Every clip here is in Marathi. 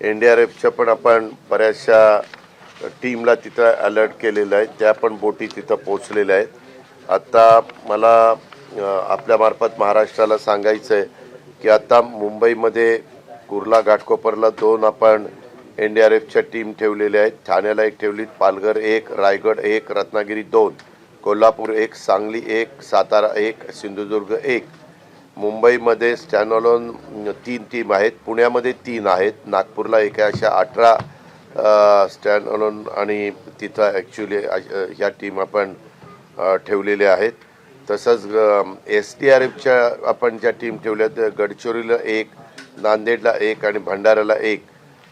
एन डी आर एफच्या पण आपण बऱ्याचशा टीमला तिथं अलर्ट केलेलं आहे. त्या पण बोटी तिथं पोचलेल्या आहेत. आत्ता मला आपल्यामार्फत महाराष्ट्राला सांगायचं आहे की आता मुंबईमध्ये कुर्ला घाटकोपरला दोन आपण एन डी आर एफच्या टीम ठेवलेल्या आहेत. ठाण्याला एक ठेवली पालघर एक रायगड एक रत्नागिरी दोन कोल्हापूर एक सांगली एक सातारा एक सिंधुदुर्ग एक. मुंबईमध्ये स्टॅनॉलॉन तीन टीम आहेत. पुण्यामध्ये तीन आहेत. नागपूरला एक अशा अठरा स्टँड आणि तिथं ॲक्च्युली ह्या टीम आपण ठेवलेल्या आहेत. तसंच एस डी आर एफच्या आपण ज्या टीम ठेवल्या त्या गडचिरोलीला एक नांदेडला एक आणि भंडाऱ्याला एक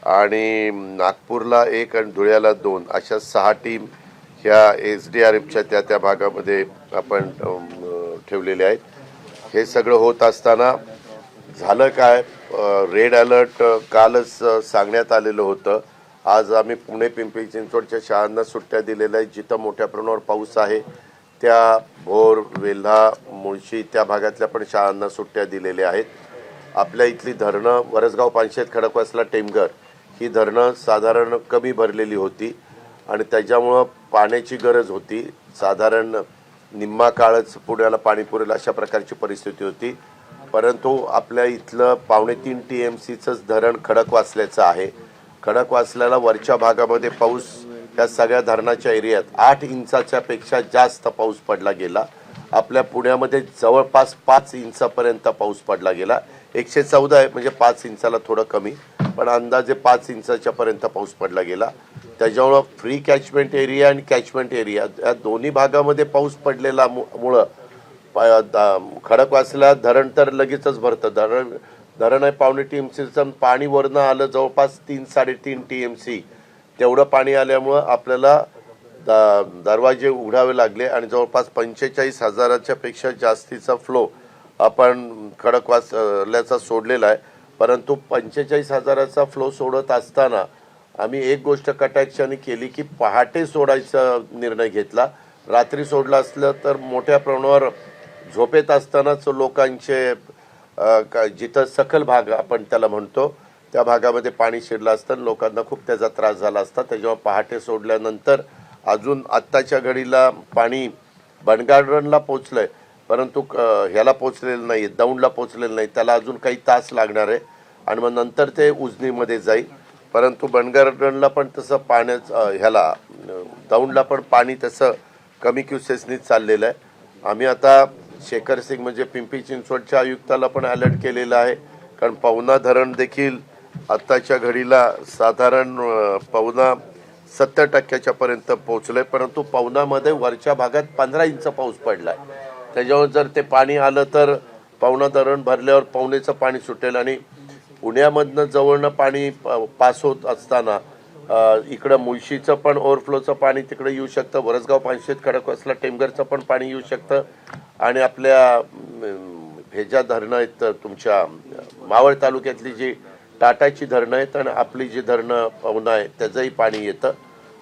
आणि नागपूरला एक आणि धुळ्याला दोन. अशा सहा टीम ह्या एस डी आर एफच्या त्या त्या भागामध्ये आपण ठेवलेल्या आहेत. हे सगळं होत असताना झालं काय? रेड अलर्ट कालच सांगण्यात आलेलं होतं. आज आम्ही पुणे पिंपरी चिंचवडच्या शाळांना सुट्ट्या दिलेल्या आहेत. जिथं मोठ्या प्रमाणावर पाऊस आहे त्या भोर वेल्हा मुळशी त्या भागातल्या पण शाळांना सुट्ट्या दिलेल्या आहेत. आपल्या इथली धरणं वरसगाव पानशेत खडकवासला टेमघर ही धरणं साधारण कमी भरलेली होती. आणि त्याच्यामुळं पाण्याची गरज होती. साधारण निम्मा काळच पुण्याला पाणी पुरेल अशा प्रकारची परिस्थिती होती. परंतु आपल्या इथलं पावणे तीन टी एम सीचंच धरण खडक वाचल्याचं आहे. खडक वाचल्याला वरच्या भागामध्ये पाऊस या सगळ्या धरणाच्या एरियात आठ इंचाच्या पेक्षा जास्त पाऊस पडला गेला. आपल्या पुण्यामध्ये जवळपास पाच इंचापर्यंत पाऊस पडला गेला. एकशे चौदा आहे म्हणजे पाच इंचाला थोडं कमी पण अंदाजे पाच इंचाच्या पर्यंत पाऊस पडला गेला. त्याच्यामुळं फ्री कॅचमेंट एरिया आणि कॅचमेंट एरिया या दोन्ही भागामध्ये पाऊस पडलेला मु- मुळं. दा- खडकवासला धरण तर लगेचच भरतं. धरण धरण आहे पावणे टी एम सीचं पाणी वरनं आलं जवळपास तीन साडेतीन टी एम सी तेवढं पाणी आल्यामुळं आपल्याला द- दरवाजे उघडावे लागले आणि जवळपास पंचेचाळीस हजाराच्या पेक्षा जास्तीचा फ्लो आपण खडकवासल्याचा सोडलेला आहे. परंतु पंचेचाळीस हजाराचा फ्लो सोडत असताना आम्ही एक गोष्ट कटाक्षाने केली की पहाटे सोडायचा निर्णय घेतला. रात्री सोडलं असलं तर मोठ्या प्रमाणावर झोपेत असतानाच लोकांचे का- जिथं सखल भाग आपण त्याला म्हणतो त्या भागामध्ये पाणी शिरलं असतं आणि लोकांना खूप त्याचा त्रास झाला असता. त्याच्यावर पहाटे सोडल्यानंतर अजून आत्ताच्या घडीला पाणी बनगार्डनला पोचलंय परंतु क- ह्याला पोचलेलं नाही दौंडला पोचलेलं नाही. त्याला अजून काही तास लागणार आहे. आणि मग नंतर ते उजनीमध्ये जाईल. परंतु बनगार्डनला पण तसं पाण्याचं ह्याला दौंडला पण पाणी तसं कमी क्युसेसनीच चाललेलं आहे. आम्ही आता शेखर सिंग म्हणजे पिंपरी चिंचवडच्या आयुक्ताला पण अलर्ट केलेलं आहे. कारण पवना धरण देखील आत्ताच्या घडीला साधारण पवना सत्तर टक्क्याच्या पर्यंत पोहोचलंय. परंतु पवनामध्ये वरच्या भागात पंधरा इंच पाऊस पडलाय. त्याच्यावर जर ते पाणी आलं तर पवना धरण भरल्यावर पवनेचं पाणी सुटेल आणि पुण्यामधनं जवळनं पाणी प- पास होत असताना इकडं मुळशीचं पण ओव्हरफ्लोचं पाणी तिकडे येऊ शकतं. वरसगाव पानशेत खडकवासला टेमघरचं पण पाणी येऊ शकतं. आणि आपल्या भेजा हे ज्या धरणं आहेत तुमच्या मावळ तालुक्यातली जी टाटाची धरणं आहेत आणि आपली जी धरणं पवना आहे त्याचंही पाणी येतं.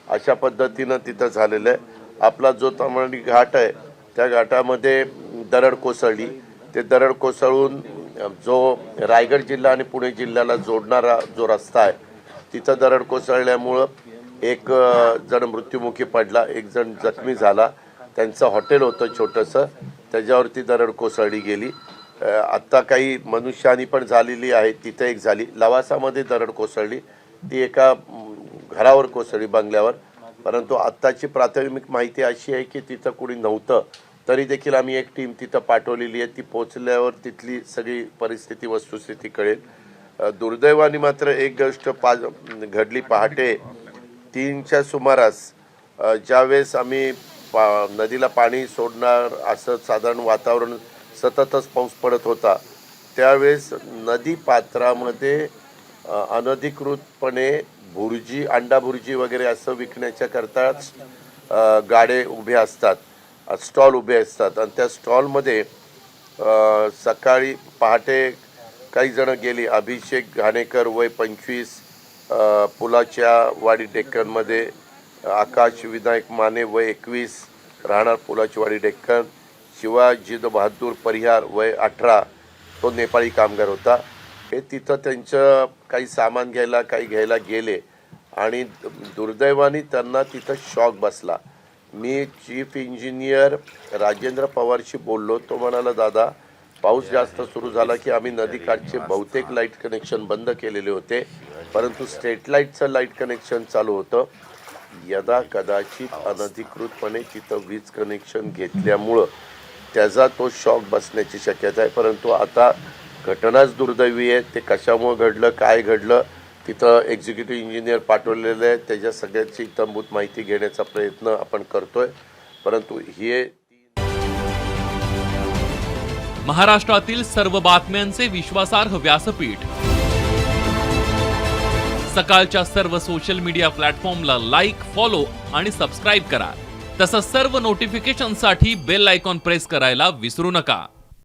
अशा पद्धतीनं तिथं झालेलं आहे. आपला जो तमणी घाट आहे त्या घाटामध्ये दरड कोसळली. ते दरड कोसळून जो रायगड जिल्हा आणि पुणे जिल्ह्याला जोडणारा जो रस्ता आहे तिथं दरड कोसळल्यामुळं एक जण मृत्युमुखी पडला एक जण जखमी झाला. त्यांचं हॉटेल होतं छोटंसं त्याच्यावरती दरड कोसळली गेली. आत्ता काही मनुष्यानी पण झालेली आहे तिथं एक झाली. लवासामध्ये दरड कोसळली. ती एका घरावर कोसळली बंगल्यावर. परंतु आत्ताची प्राथमिक माहिती अशी आहे की तिथं कुणी नव्हतं. तरी देखील आम्ही एक टीम तिथं पाठवलेली आहे. ती पोचल्यावर तिथली सगळी परिस्थिती वस्तुस्थिती कळेल. दुर्दैवाने मात्र एक गोष्ट पा घडली पहाटे. तीनच्या सुमारास ज्यावेळेस आम्ही पा नदीला पाणी सोडणार असं साधारण वातावरण सततच पाऊस पडत होता त्यावेळेस नदी पात्रामध्ये अनधिकृतपणे भुर्जी अंडा भुर्जी वगैरे असं विकण्याच्या करताच गाडे उभे असतात. स्टॉल उभे असतात. आणि त्या स्टॉलमध्ये सकाळी पहाटे काही जणं गेली. अभिषेक घाणेकर वय पंचवीस पुलाच्या वाडी डेक्कनमध्ये आकाश विनायक माने वय एकवीस राहणार पुलाची वाडी डेक्कन शिवाजी बहादूर परिहार वय अठरा तो नेपाळी कामगार होता. हे तिथं त्यांचं काही सामान घ्यायला काही घ्यायला गेले. आणि दुर्दैवाने त्यांना तिथं शॉक बसला. मी चीफ इंजिनियर राजेंद्र पवारशी बोललो. तो म्हणाला दादा पाऊस जास्त सुरू झाला की आम्ही नदीकाठचे बहुतेक लाइट कनेक्शन बंद केलेले होते. परंतु स्ट्रीट लाईटचं लाइट कनेक्शन चालू होतं. यदा कदाचित अनधिकृतपणे तिथं वीज कनेक्शन घेतल्यामुळं त्याचा तो शॉक बसण्याची शक्यता आहे. परंतु आता घटनाच दुर्दैवी आहे. ते कशामुळं घडलं काय घडलं तिथं एक्झिक्युटिव्ह इंजिनियर पाठवलेले आहे त्याच्या सगळ्याची इतंभूत माहिती घेण्याचा प्रयत्न आपण करतोय. परंतु हे महाराष्ट्रातील सर्व बातम्यांचे विश्वासार्ह व्यासपीठ. सकाळच्या सर्व सोशल मीडिया प्लॅटफॉर्मला लाईक फॉलो आणि सबस्क्राईब करा. तसंच सर्व नोटिफिकेशनसाठी बेल आयकॉन प्रेस करायला विसरू नका.